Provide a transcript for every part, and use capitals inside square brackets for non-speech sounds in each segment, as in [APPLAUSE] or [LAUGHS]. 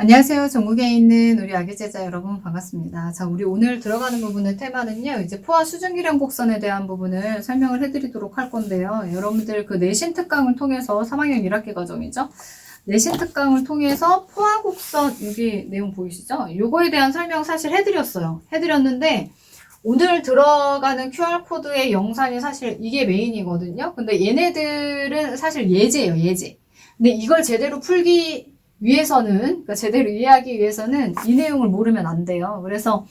안녕하세요. 전국에 있는 우리 아기 제자 여러분 반갑습니다. 자, 우리 오늘 들어가는 부분의 테마는요. 이제 포화 수증기량 곡선에 대한 부분을 설명을 해드리도록 할 건데요. 여러분들 그 내신 특강을 통해서 3학년 1학기 과정이죠. 내신 특강을 통해서 포화 곡선 여기 내용 보이시죠? 요거에 대한 설명 사실 해드렸어요. 해드렸는데 오늘 들어가는 QR코드의 영상이 사실 이게 메인이거든요. 근데 얘네들은 사실 예제예요, 예제. 근데 이걸 제대로 풀기 위해서는, 그러니까 제대로 이해하기 위해서는 이 내용을 모르면 안 돼요. 그래서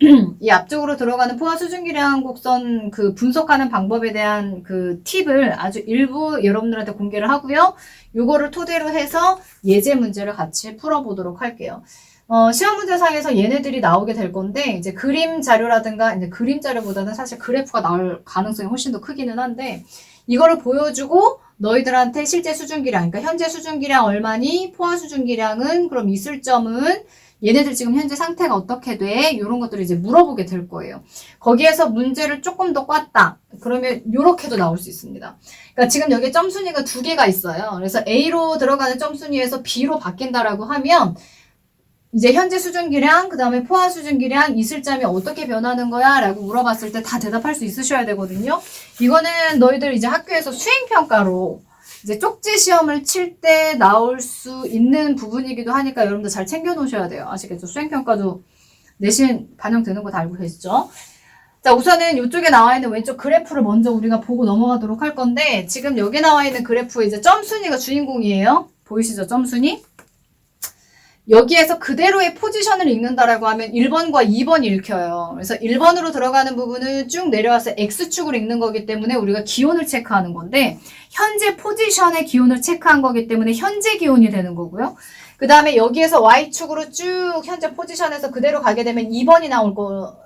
[CLEARS THROAT] 이 앞쪽으로 들어가는 포화 수증기량 곡선 그 분석하는 방법에 대한 그 팁을 아주 일부 여러분들한테 공개를 하고요. 요거를 토대로 해서 예제 문제를 같이 풀어보도록 할게요. 어, 시험 문제상에서 얘네들이 나오게 될 건데, 이제 그림 자료라든가, 이제 그림 자료보다는 사실 그래프가 나올 가능성이 훨씬 더 크기는 한데, 이거를 보여주고, 너희들한테 실제 수준기량, 그러니까 현재 수준기량 얼마니, 포화 수준기량은, 그럼 있을 점은, 얘네들 지금 현재 상태가 어떻게 돼? 이런 것들을 이제 물어보게 될 거예요. 거기에서 문제를 조금 더 꿨다. 그러면 이렇게도 나올 수 있습니다. 그러니까 지금 여기 점순위가 두 개가 있어요. 그래서 A로 들어가는 점순위에서 B로 바뀐다라고 하면 이제 현재 수준기량, 그 다음에 포화 수준기량, 점이 어떻게 변하는 거야? 라고 물어봤을 때 다 대답할 수 있으셔야 되거든요. 이거는 너희들 이제 학교에서 수행평가로 이제 쪽지 시험을 칠 때 나올 수 있는 부분이기도 하니까 여러분들 잘 챙겨 놓으셔야 돼요. 아시겠죠? 수행평가도 내신 반영되는 거 다 알고 계시죠? 자, 우선은 이쪽에 나와 있는 왼쪽 그래프를 먼저 우리가 보고 넘어가도록 할 건데, 지금 여기 나와 있는 그래프에 이제 점순위가 주인공이에요. 보이시죠? 점순위? 여기에서 그대로의 포지션을 읽는다라고 하면 1번과 2번이 읽혀요. 그래서 1번으로 들어가는 부분은 쭉 내려와서 X축을 읽는 거기 때문에 우리가 기온을 체크하는 건데 현재 포지션의 기온을 체크한 거기 때문에 현재 기온이 되는 거고요. 그 다음에 여기에서 Y축으로 쭉 현재 포지션에서 그대로 가게 되면 2번이 나올 거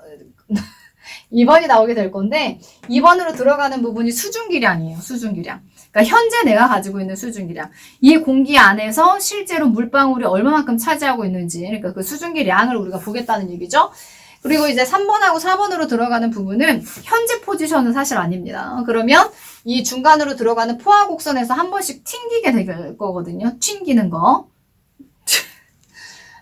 [LAUGHS] 2번이 나오게 될 건데 2번으로 들어가는 부분이 수중기량이에요. 수중기량. 그러니까 현재 내가 가지고 있는 수증기량. 이 공기 안에서 실제로 물방울이 얼마만큼 차지하고 있는지, 그러니까 그 수증기량을 우리가 보겠다는 얘기죠. 그리고 이제 3번하고 4번으로 들어가는 부분은 현재 포지션은 사실 아닙니다. 그러면 이 중간으로 들어가는 포화 곡선에서 한 번씩 튕기게 될 거거든요. 튕기는 거.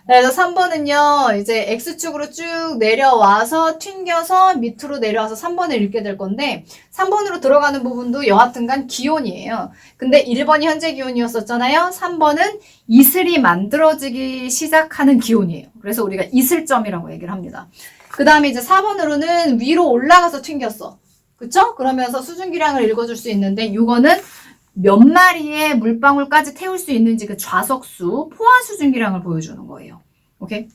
그래서 3번은요, 이제 X축으로 쭉 내려와서 튕겨서 밑으로 내려와서 3번을 읽게 될 건데, 3번으로 들어가는 부분도 여하튼간 기온이에요. 근데 1번이 현재 기온이었었잖아요. 3번은 이슬이 만들어지기 시작하는 기온이에요. 그래서 우리가 이슬점이라고 얘기를 합니다. 그 다음에 이제 4번으로는 위로 올라가서 튕겼어. 그쵸? 그러면서 수증기량을 읽어줄 수 있는데, 이거는 몇 마리의 물방울까지 태울 수 있는지 그 좌석수, 포화 수 증기량을 보여주는 거예요. 오케이?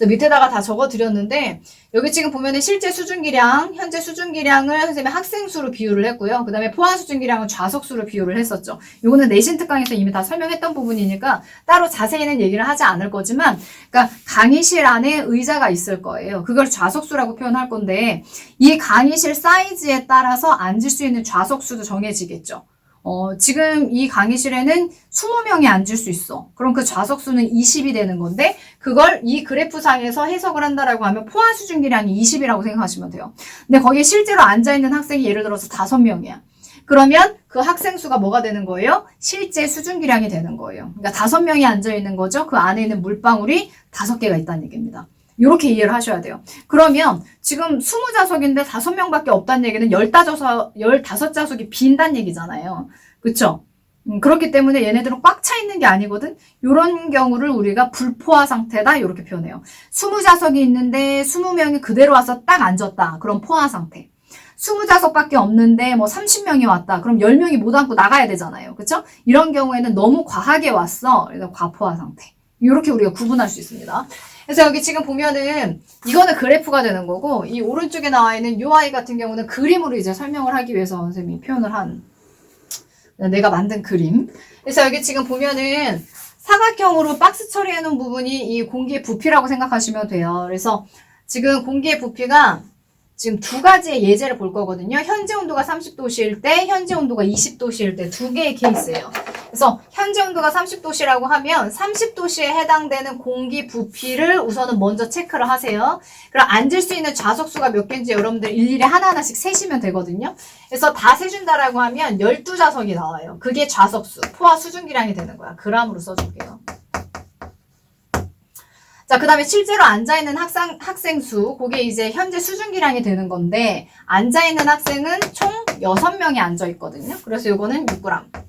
밑에다가 다 적어드렸는데, 여기 지금 보면은 실제 수증기량, 현재 수증기량을 선생님이 학생 수로 비유를 했고요. 그 다음에 포화 수증기량은 좌석수로 비유를 했었죠. 요거는 내신 특강에서 이미 다 설명했던 부분이니까 따로 자세히는 얘기를 하지 않을 거지만, 그러니까 강의실 안에 의자가 있을 거예요. 그걸 좌석수라고 표현할 건데, 이 강의실 사이즈에 따라서 앉을 수 있는 좌석수도 정해지겠죠. 어, 지금 이 강의실에는 20명이 앉을 수 있어. 그럼 그 좌석 수는 20이 되는 건데, 그걸 이 그래프상에서 해석을 한다라고 하면 포화 수준기량이 20이라고 생각하시면 돼요. 근데 거기에 실제로 앉아 있는 학생이 예를 들어서 5명이야. 그러면 그 학생 수가 뭐가 되는 거예요? 실제 수준기량이 되는 거예요. 그러니까 5명이 앉아 있는 거죠. 그 안에 있는 물방울이 5개가 있다는 얘기입니다. 이렇게 이해를 하셔야 돼요. 그러면 지금 20자석인데 5명밖에 없다는 얘기는 15자석, 15자석이 빈다는 얘기잖아요. 그쵸? 음, 그렇기 때문에 얘네들은 꽉 차 있는 게 아니거든? 이런 경우를 우리가 불포화 상태다. 이렇게 표현해요. 20자석이 있는데 20명이 그대로 와서 딱 앉았다. 그럼 포화 상태. 20자석밖에 없는데 뭐 30명이 왔다. 그럼 10명이 못 앉고 나가야 되잖아요. 그쵸? 이런 경우에는 너무 과하게 왔어. 그래서 과포화 상태. 이렇게 우리가 구분할 수 있습니다. 그래서 여기 지금 보면은 이거는 그래프가 되는 거고 이 오른쪽에 나와 있는 UI 같은 경우는 그림으로 이제 설명을 하기 위해서 선생님이 표현을 한 내가 만든 그림. 그래서 여기 지금 보면은 사각형으로 박스 처리해 놓은 부분이 이 공기의 부피라고 생각하시면 돼요. 그래서 지금 공기의 부피가 지금 두 가지의 예제를 볼 거거든요. 현재 온도가 30도씨일 때, 현재 온도가 20도씨일 때 두 개의 케이스예요. 그래서 현재 온도가 30도씨라고 하면 30도씨에 해당되는 공기 부피를 우선은 먼저 체크를 하세요. 그럼 앉을 수 있는 좌석수가 몇 개인지 여러분들 일일이 하나하나씩 세시면 되거든요. 그래서 다 세준다라고 하면 12좌석이 나와요. 그게 좌석수, 포화 수증기량이 되는 거야. 그람으로 써줄게요. 자, 그 다음에 실제로 앉아있는 학생, 학생 수, 그게 이제 현재 수준기량이 되는 건데, 앉아있는 학생은 총 6명이 앉아있거든요. 그래서 요거는 6g.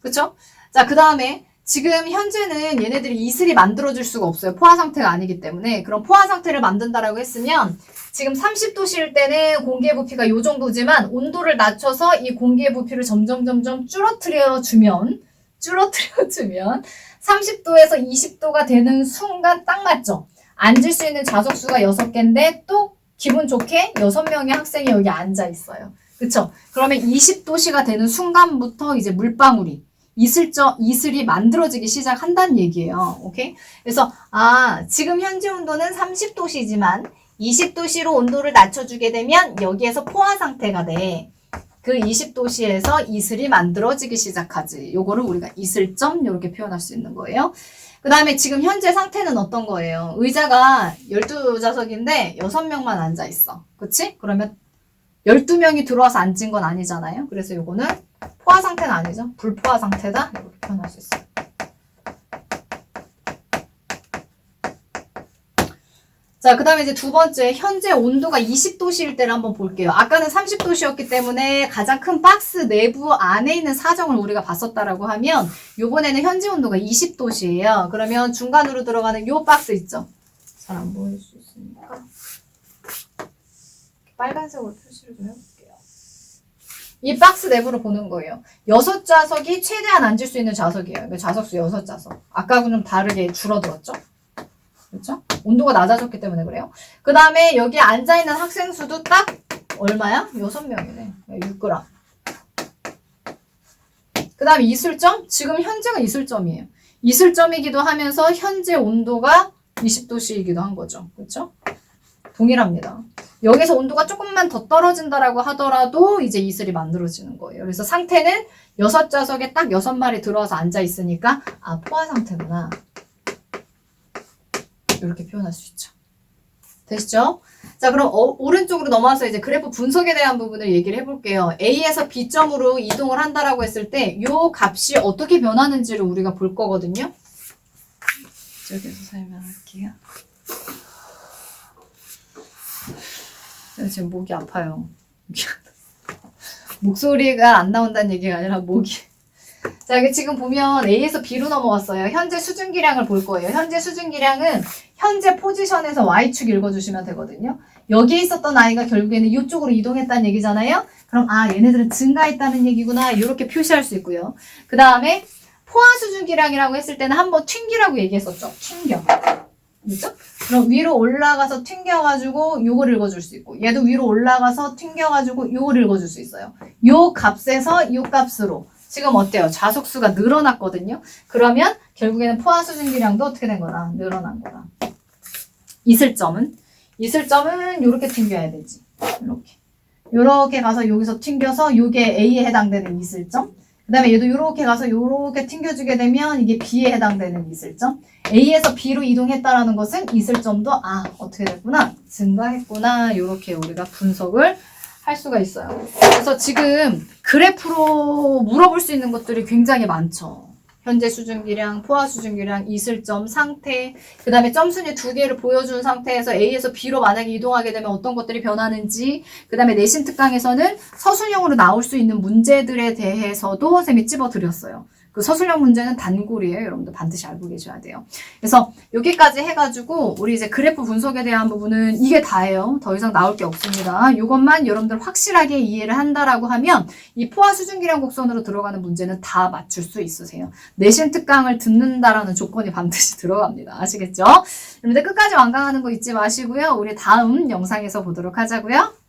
그쵸? 자, 그 다음에 지금 현재는 얘네들이 이슬이 만들어줄 수가 없어요. 포화 상태가 아니기 때문에. 그럼 포화 상태를 만든다라고 했으면 지금 30도씨일 때는 공기의 부피가 요 정도지만 온도를 낮춰서 이 공기의 부피를 점점 점점 줄어들여 주면 줄어들여 주면 30도에서 20도가 되는 순간 딱 맞죠. 앉을 수 있는 좌석수가 6개인데 또 기분 좋게 6명의 학생이 여기 앉아 있어요. 그쵸? 그러면 20도씨가 되는 순간부터 이제 물방울이 이슬저, 이슬이 만들어지기 시작한다는 얘기예요. 오케이? 그래서, 아, 지금 현재 온도는 30도씨지만 20도씨로 온도를 낮춰주게 되면 여기에서 포화 상태가 돼. 그 20도씨에서 이슬이 만들어지기 시작하지. 요거를 우리가 이슬점 이렇게 표현할 수 있는 거예요. 그 다음에 지금 현재 상태는 어떤 거예요? 의자가 12좌석인데 6명만 앉아 있어. 그치? 그러면 12명이 들어와서 앉은 건 아니잖아요. 그래서 요거는 포화 상태는 아니죠. 불포화 상태다. 이렇게 표현할 수 있어요. 자, 그 다음에 이제 두 번째, 현재 온도가 20도씨일 때를 한번 볼게요. 아까는 30도씨였기 때문에 가장 큰 박스 내부 안에 있는 사정을 우리가 봤었다라고 하면, 요번에는 현재 온도가 20도씨예요. 그러면 중간으로 들어가는 요 박스 있죠? 잘 안 보일 수 있으니까. 빨간색으로 표시를 좀 해볼게요. 이 박스 내부로 보는 거예요. 여섯 좌석이 최대한 앉을 수 있는 좌석이에요. 그러니까 좌석 수 여섯 좌석. 아까하고 좀 다르게 줄어들었죠? 그렇죠? 온도가 낮아졌기 때문에 그래요. 그 다음에 여기 앉아있는 학생 수도 딱 얼마야? 여섯 명이네. 6g. 그 다음에 이슬점? 지금 현재가 이슬점이에요. 이슬점이기도 하면서 현재 온도가 20도씨이기도 한 거죠. 그렇죠? 동일합니다. 여기서 온도가 조금만 더 떨어진다라고 하더라도 이제 이슬이 만들어지는 거예요. 그래서 상태는 여섯 좌석에 딱 여섯 마리 들어와서 앉아 있으니까 아 포화 상태구나. 이렇게 표현할 수 있죠. 되시죠? 자, 그럼 어, 오른쪽으로 넘어와서 이제 그래프 분석에 대한 부분을 얘기를 해볼게요. A에서 B점으로 이동을 한다라고 했을 때 이 값이 어떻게 변하는지를 우리가 볼 거거든요. 이쪽에서 설명할게요. 제가 지금 목이 아파요. 목소리가 안 나온다는 얘기가 아니라 목이. 자, 여기 지금 보면 A에서 B로 넘어왔어요. 현재 수준기량을 볼 거예요. 현재 수준기량은 현재 포지션에서 Y축 읽어주시면 되거든요. 여기에 있었던 아이가 결국에는 이쪽으로 이동했다는 얘기잖아요. 그럼 아 얘네들은 증가했다는 얘기구나 이렇게 표시할 수 있고요. 그 다음에 포화 수준기량이라고 했을 때는 한번 튕기라고 얘기했었죠. 튕겨. 그죠? 그럼 위로 올라가서 튕겨가지고 요걸 읽어줄 수 있고 얘도 위로 올라가서 튕겨가지고 요걸 읽어줄 수 있어요. 요 값에서 요 값으로 지금 어때요? 좌석수가 늘어났거든요. 그러면 결국에는 포화 수준기량도 어떻게 된 거다? 늘어난 거다. 이슬점은 이슬점은 이렇게 튕겨야 되지. 이렇게. 요렇게 가서 여기서 튕겨서 요게 A에 해당되는 이슬점. 그 다음에 얘도 요렇게 가서 요렇게 튕겨주게 되면 이게 B에 해당되는 이슬점. A에서 B로 이동했다라는 것은 이슬점도 아 어떻게 됐구나 증가했구나 요렇게 우리가 분석을 할 수가 있어요. 그래서 지금 그래프로 물어볼 수 있는 것들이 굉장히 많죠. 현재 수준기량, 포화 수준기량, 이슬점, 상태, 그 다음에 점순위 두 개를 보여준 상태에서 A에서 B로 만약에 이동하게 되면 어떤 것들이 변하는지, 그 다음에 내신 특강에서는 서술형으로 나올 수 있는 문제들에 대해서도 쌤이 찝어드렸어요. 그 서술형 문제는 단골이에요. 여러분들 반드시 알고 계셔야 돼요. 그래서 여기까지 해가지고 우리 이제 그래프 분석에 대한 부분은 이게 다예요. 더 이상 나올 게 없습니다. 이것만 여러분들 확실하게 이해를 한다라고 하면 이 포화 수준기량 곡선으로 들어가는 문제는 다 맞출 수 있으세요. 내신 특강을 듣는다라는 조건이 반드시 [LAUGHS] 들어갑니다. 아시겠죠? 여러분들 끝까지 완강하는 거 잊지 마시고요. 우리 다음 영상에서 보도록 하자고요.